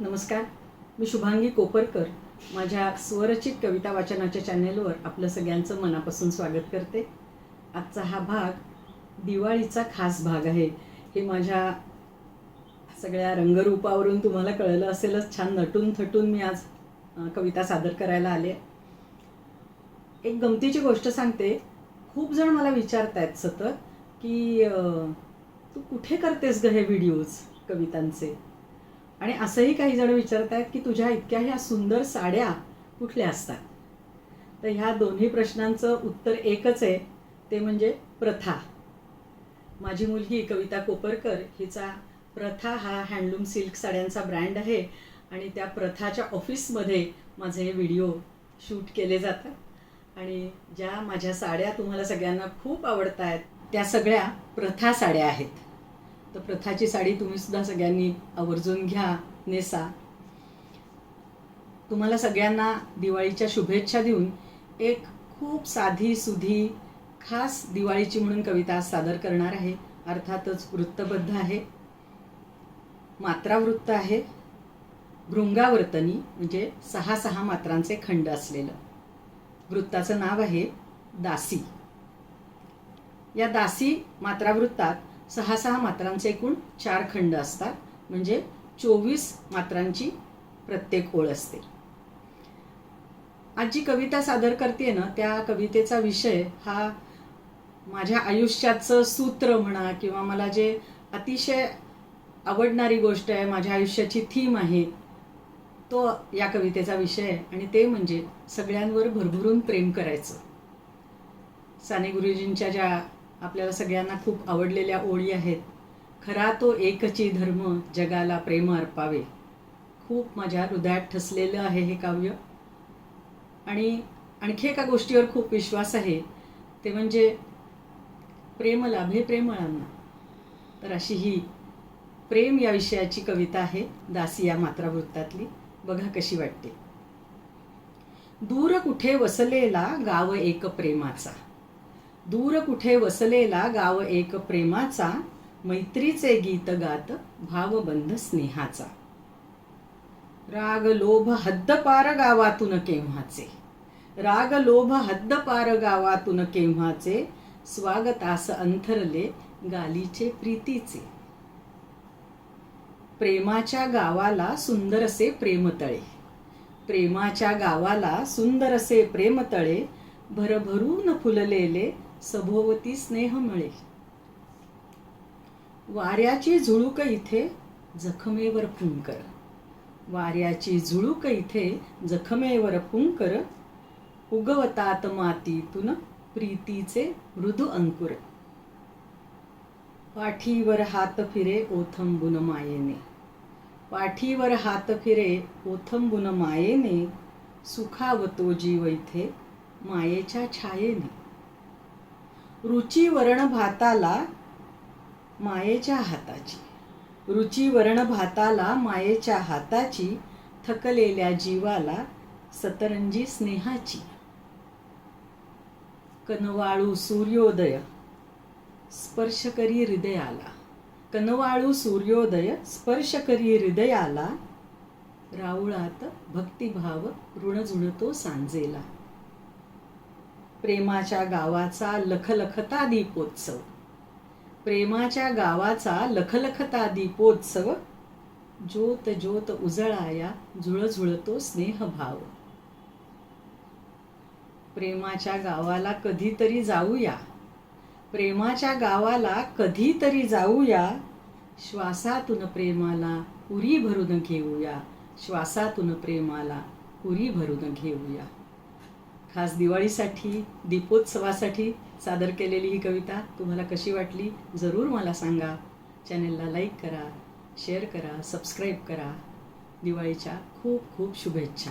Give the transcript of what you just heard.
नमस्कार. मी शुभांगी कोपरकर. माझ्या स्वरचित कविता वाचनाच्या चॅनेलवर आपलं सगळ्यांचं मनापासून स्वागत करते. आजचा हा भाग दिवाळीचा खास भाग आहे. हे माझ्या सगळ्या रंगरूपावरून तुम्हाला कळलं असेलच. छान नटून थटून मी आज कविता सादर करायला आले. एक गमतीची गोष्ट सांगते. खूप जण मला विचारतायत सतत की तू कुठे करतेस ग हे व्हिडिओज कवितांचे? आणि असंही काही जण विचारत आहेत की तुझ्या इतक्या ह्या सुंदर साड्या कुठल्या असतात? तर ह्या दोन्ही प्रश्नांचं उत्तर एकच आहे ते म्हणजे प्रथा. माझी मुलगी कविता कोपरकर हिचा प्रथा हा हँडलूम सिल्क साड्यांचा ब्रँड आहे आणि त्या प्रथाच्या ऑफिसमध्ये माझे व्हिडिओ शूट केले जातात. आणि ज्या माझ्या साड्या तुम्हाला सगळ्यांना खूप आवडत आहेत त्या सगळ्या प्रथा साड्या आहेत. तर प्रथाची साडी तुम्ही सुद्धा सगळ्यांनी आवर्जून घ्या नेसा. तुम्हाला सगळ्यांना दिवाळीच्या शुभेच्छा देऊन एक खूप साधी सुधी खास दिवाळीची म्हणून कविता सादर करणार आहे. अर्थातच वृत्तबद्ध आहे. मात्रा वृत्त आहे. भृंगावर्तनी म्हणजे सहा सहा मात्रांचे खंड असलेलं. वृत्ताचं नाव आहे दासी. या दासी मात्रावृत्तात सहा सहा मात्रांचे एकूण चार खंड असतात. म्हणजे चोवीस मात्रांची प्रत्येक ओळ असते. आज जी कविता सादर करते ना त्या कवितेचा विषय हा माझ्या आयुष्याचं सूत्र म्हणा किंवा मला जे अतिशय आवडणारी गोष्ट आहे माझ्या आयुष्याची थीम आहे तो या कवितेचा विषय आहे. आणि ते म्हणजे सगळ्यांवर भरभरून प्रेम करायचं. साने गुरुजींच्या ज्या आपल्याला सगळ्यांना खूप आवडलेल्या ओळी आहेत. खरा तो एकची धर्म जगाला प्रेम अर्पावे. खूप माझ्या हृदयात ठसलेलं आहे हे काव्य. आणि आणखी एका गोष्टीवर खूप विश्वास आहे. ते म्हणजे प्रेम लाभे प्रेमळांना. तर अशी ही प्रेम या विषयाची कविता आहे दासी या मात्रावृत्तातली. बघा कशी वाटते. दूर कुठे वसलेला गाव एक प्रेमाचा. दूर कुठे वसलेला गाव एक प्रेमाचा मैत्रीचे गीत गात भावबंध स्नेहाचा. राग लोभ हद्दपार गावातून केव्हाचे? राग लोभ हद्दपार गावातून केव्हाचे? स्वागतास अंथरले गालीचे प्रीतीचे. प्रेमाच्या गावाला सुंदरसे प्रेमतळे. प्रेमाच्या गावाला सुंदरसे प्रेमतळे भरभरून फुललेले सभोवती स्नेह मिळे वाऱ्याची झुळूक इथे जखमेवर फुंकर. वाऱ्याची झुळूक इथे जखमेवर फुंकर. उगवतात मातीतून प्रीतीचे मृदू अंकुर. पाठीवर हात फिरे ओथंबुन मायेने. पाठीवर हात फिरे ओथंबुन मायेने. सुखावतो जीव इथे मायेच्या छायेने. रुची वरण भाताला मायेच्या हाताची. रुची वरण भाताला मायेच्या हाताची थकलेल्या जीवाला सतरंजी स्नेहाची. कनवाळू सूर्योदय स्पर्श करी हृदयाला. कनवाळू सूर्योदय स्पर्श करी हृदयाला. राऊळात भक्तिभाव ऋणजुणतो सांजेला. प्रेमाच्या गावाचा लखलखता दीपोत्सव. प्रेमाच्या गावाचा लखलखता दीपोत्सव. ज्योत ज्योत उजळाया झुळझुळतो स्नेहभाव. प्रेमाच्या गावाला कधीतरी जाऊया. प्रेमाच्या गावाला कधीतरी जाऊया. श्वासातून प्रेमाला उरी भरून घेऊया. श्वासातून प्रेमाला उरी भरून घेऊया. खास दिवाळीसाठी दीपोत्सवासाठी सादर केलेली ही कविता तुम्हाला कशी वाटली जरूर मला सांगा. चॅनेलला लाईक करा शेअर करा सबस्क्राईब करा. दिवाळीच्या खूप खूप शुभेच्छा.